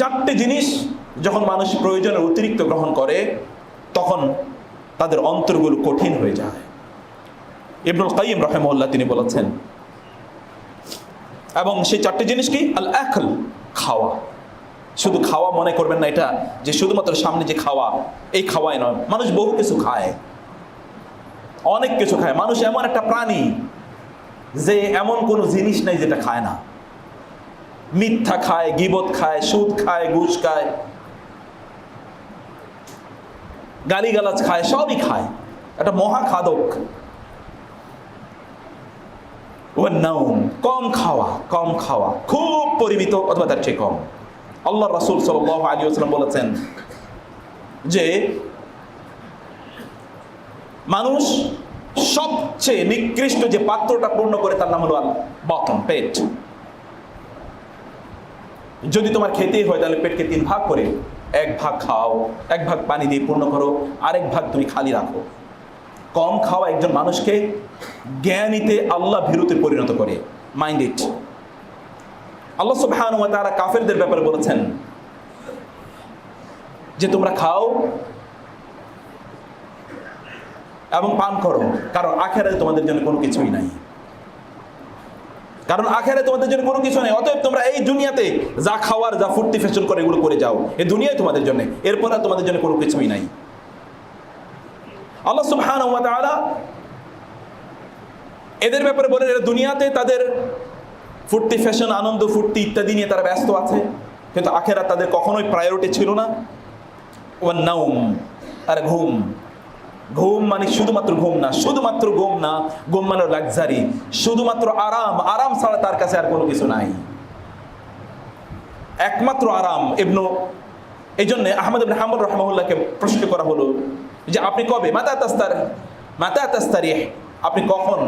চারটে জিনিস যখন মানুষ প্রয়োজনের অতিরিক্ত গ্রহণ করে, তখন তাদের অন্তরগুলো কঠিন হয়ে যায়। ইবনুল কাইম রহেমউল্লাহ তিনি বলেছেন, এবং সেই চারটি জিনিস কি? আল আকল খাওয়া। শুধু খাওয়া মনে করবেন না এটা, যে শুধুমাত্র সামনে যে খাওয়া, এই খাওয়াই নয়। মানুষ বহু কিছু খায়। অনেক কিছু খায়। মানুষ এমন একটা প্রাণী যে এমন কোনো জিনিস নাই যেটা খায় না। মিথ্যা খায়, গিবত খায়, সুদ খায়, ঘুষ খায়, গালিগালাজ খায়, সবই খায়। একটা মহা খাদক কম খাওয়া কম খাওয়া, খুব পরিমিত অথবা তার চেয়ে কম। আল্লাহ রাসুল সাল আলী আসলাম বলেছেন যে, মানুষ সবচেয়ে নিকৃষ্ট যে পাত্রটা পূর্ণ করে তার নাম হলো বতন পেট। যদি তোমার খেতেই হয়, তাহলে পেটকে তিন ভাগ করে এক ভাগ খাও, এক ভাগ পানি দিয়ে পূর্ণ করো, আরেক ভাগ তুমি খালি রাখো। কম খাওয়া একজন মানুষকে জ্ঞানীতে আল্লাহ ভীরুতে পরিণত করে। মাইন্ড ইট আল্লাহ সুবহান ওয়া তাআলা কাফেরদের ব্যাপারে বলেছেন যে তোমরা খাও এবং পান করো, কারণ আখেরাতে তোমাদের জন্য কোনো কিছুই নাই। কারণ আখেরে তোমাদের জন্য কোনো কিছু নেই। অতএব তোমরা এই দুনিয়াতে যা খাওয়ার, যা ফুর্তি ফ্যাশন করে এগুলো করে যাও। এই দুনিয়ায় তোমাদের জন্য। এরপর আর তোমাদের জন্য কোনো কিছুই নাই। আল্লাহ সুবহান এদের ব্যাপারে বলেন, এরা দুনিয়াতে তাদের ফুর্তি, ফ্যাশন, আনন্দ, ফুর্তি ইত্যাদি নিয়ে তারা ব্যস্ত আছে। কিন্তু আখেরা তাদের কখনোই প্রায়োরিটি ছিল না। ওয়ান নাউম আর ঘুম। ঘুম মানে শুধুমাত্র ঘুম না, শুধুমাত্র ঘুম না, ঘুম মানে লাক্সারি শুধুমাত্র আরাম আরাম ছাড়া তার কাছে আর কোনো কিছু নাই। একমাত্র আরাম ইবনু এই জন্য আহমদ ইবনে হাম্বল প্রশ্ন করা হলো যে আপনি কবে? মাতা তাস্তার, মাতা তাস্তারিহ আপনি কখন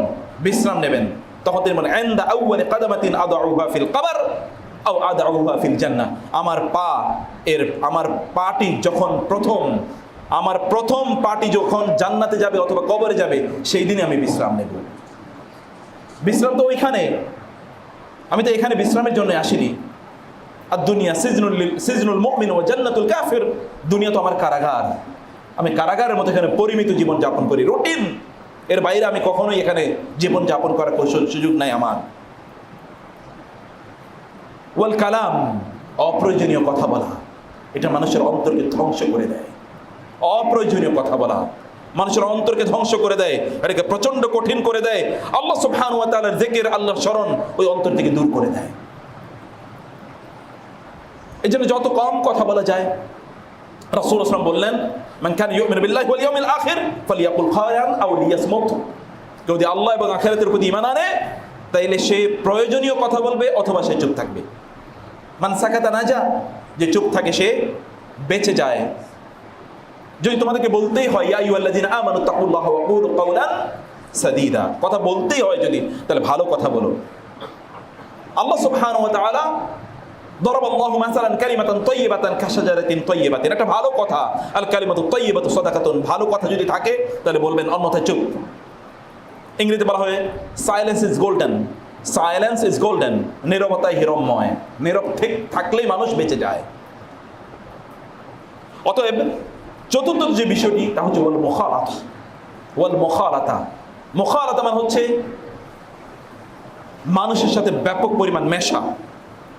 বিশ্রাম নেবেন? তখন তিনি বলেন, আইন্দা আউয়ালি কাদামাতিন আদাউহা ফিল কবর আমার পা এর, আমার পাটি যখন প্রথম আমার প্রথম পার্টি যখন জান্নাতে যাবে অথবা কবরে যাবে, সেই দিনে আমি বিশ্রাম নেব। বিশ্রাম তো ওইখানে। আমি তো এখানে বিশ্রামের জন্য আসিনি। আর দুনিয়া সিজনুল সিজনুল মুমিন ও জান্নাতুল কাফির, দুনিয়া তো আমার কারাগার। আমি কারাগারের মতো এখানে পরিমিত জীবন যাপন করি। রুটিন। এর বাইরে আমি কখনোই এখানে জীবন যাপন করার কৌশল সুযোগ নাই আমার। ওয়াল কালাম, অপ্রয়োজনীয় কথা বলা। এটা মানুষের অন্তরকে ধ্বংস করে দেয়। অপ্রয়োজনীয় কথা বলা। মানুষের অন্তরকে ধ্বংস করে দেয়, এটাকে প্রচণ্ড কঠিন করে দেয়। আল্লাহ সুবহান ওয়া তাআলার জিকির, আল্লাহর স্মরণ ওই অন্তর থেকে দূর করে দেয়। এই জন্য যত কম কথা বলা যায়, রাসূল আসলাম বললেন, মান কান ইউমিনু বিল্লাহি ওয়াল ইয়াউমিল আখির ফালিয়াকুল খায়রান আও কেউ যদি আল্লাহ এবং আখিরাতের প্রতি ঈমান আনে, তাইলে সে প্রয়োজনীয় কথা বলবে অথবা সে চুপ থাকবে। মান সাকাতা না যা যে চুপ থাকে সে বেঁচে যায়। যদি তোমাদেরকে বলতেই হয় ইয়া আইয়ুহাল্লাযিনা আমানু তাকুল্লাহ ওয়া কুলু কাওলান সাদীদা কথা বলতেই হয় যদি তাহলে ভালো কথা বলো আল্লাহ সুবহানাহু ওয়া তাআলা ضرب الله مثلا كلمة طيبة كشجرة طيبة একটা ভালো কথা আল কালিমাতু তাইয়্যিবাতু সাদাকাতুন ভালো কথা যদি থাকে তাহলে বলবেন অন্যথায় চুপ ইংরেজিতে বলা হয় silence is golden silence is golden নীরবতায় হিরম্ময় নীরব ঠিক থাকলেই মানুষ বেঁচে যায় অতএব চতুর্থ যে বিষয়টি, তা হচ্ছে ওয়াল মুখালাত। ওয়াল মুখালাতা। মুখালাতা মানে হচ্ছে মানুষের সাথে ব্যাপক পরিমাণ মেশা,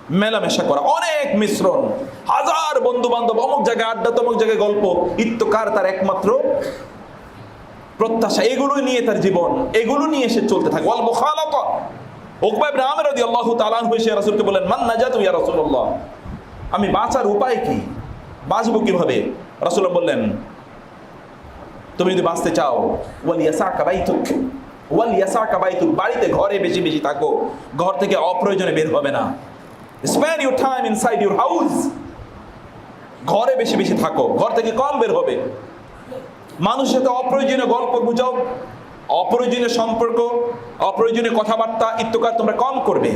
মেলামেশা করা। অনেক মিশ্রণ, হাজার বন্ধু বান্ধব অমুক জায়গায় আড্ডা, তমুক জায়গায় গল্প, ইত্যকার তার একমাত্র প্রত্যাশা। এগুলো নিয়ে তার জীবন, এগুলো নিয়ে সে চলতে থাকে। ওয়াল মুখালাতা। উকবা ইবনে আমির রাদিয়াল্লাহু তাআলা আনহু এসে রাসূলকে বলেন মান নাজাতু ইয়া রাসূলুল্লাহ? আমি বাঁচার উপায় কি? বাঁচবো কীভাবে? রাসূল বললেন, তুমি যদি বাঁচতে চাও, ওয়াল ইয়াসাকা বাইতুক, ওয়াল ইয়াসাকা বাইতুক, বাড়িতে ঘরে বেশি বেশি থাকো, ঘর থেকে অপ্রয়োজনে বের হবে না। Spend your time inside your house ঘরে বেশি বেশি থাকো, ঘর থেকে কম বের হবে। মানুষের সাথে অপ্রয়োজনীয় গল্প গুজব অপ্রয়োজনীয় সম্পর্ক, অপ্রয়োজনীয় কথাবার্তা ইত্যকার তোমরা কম করবে।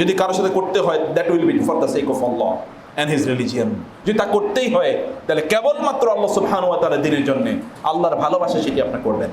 যদি কারোর সাথে করতে হয় that will be for the sake of Allah and his religion যদি তা করতেই হয়, তাহলে কেবলমাত্র আল্লাহ সুবহানুয়া তারা দিনের জন্যে আল্লাহর ভালোবাসা সেটি আপনি করবেন।